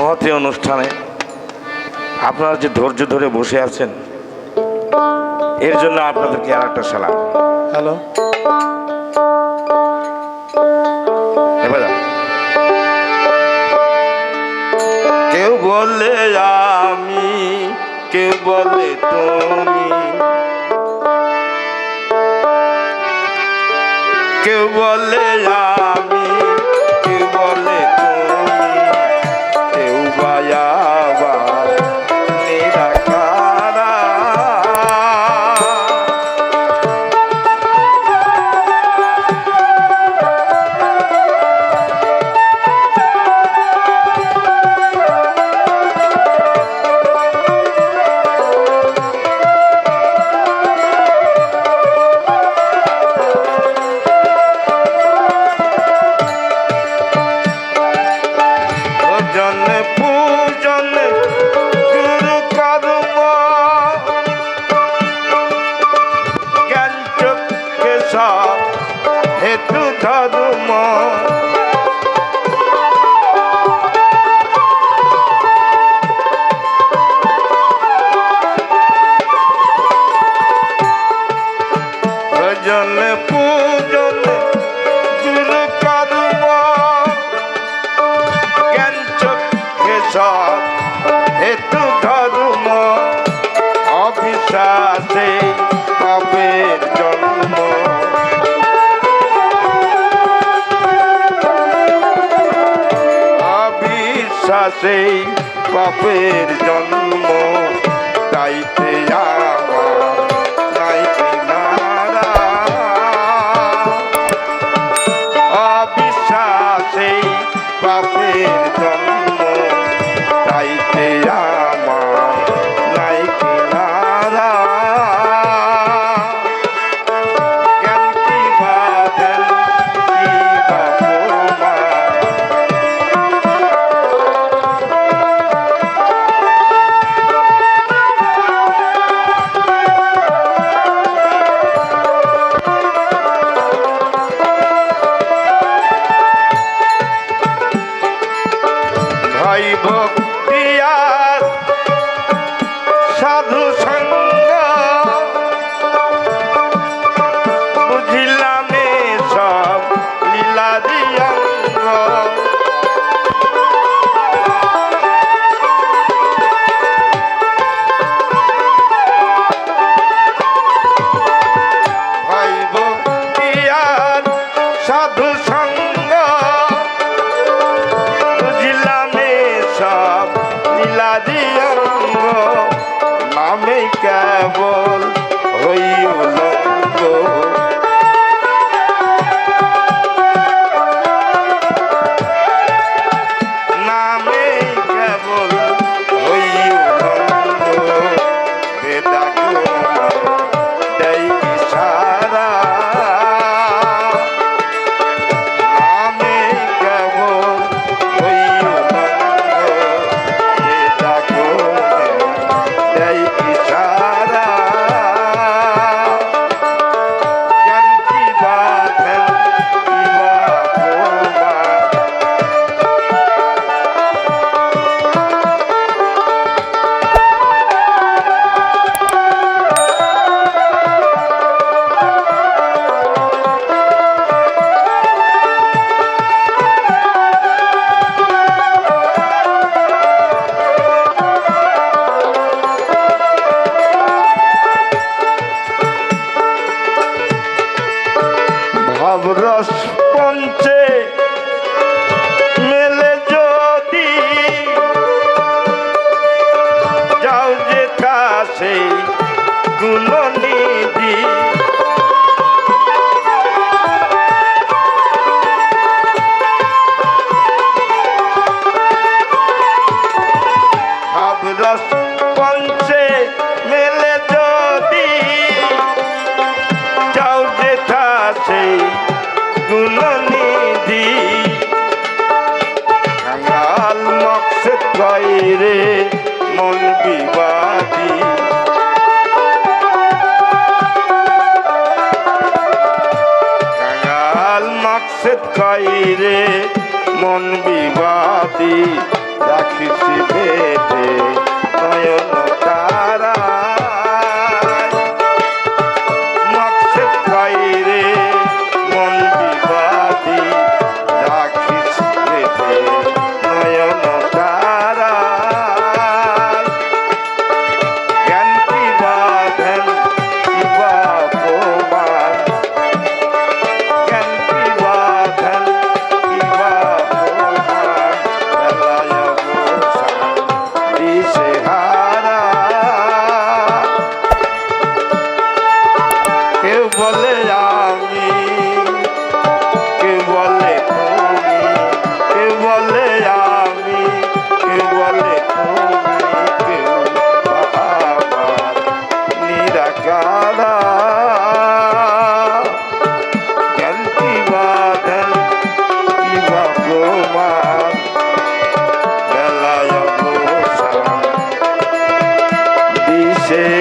মহতি অনুষ্ঠানে আপনারা যে ধৈর্য ধরে বসে আছেন এর জন্য আপনাদেরকে আর একটা সালাম। হ্যালো। কেউ বলে আমি কেউ বলে তুমি। কেউ বলে আমি হেতু ধর্ম ভজনে পূজনে গুরু কর্ম জ্ঞান চক্ষে হেতু ধর্ম? অবিশ্বাসে পাপের জন্ম। অবিশ্বাসে পাপের জন্ম। তাইতে আমার নাই কিনারা অবিশ্বাসে পাপের জন্ম। তাইতে আমার সাধু কাছে গুণনিধি ভাবরস পঞ্চে মেলে যদি যাও যেথা সেই গুণনিধি সেত খাইরে মন বিবাদী রাখিছি ভেদে নয় Yeah.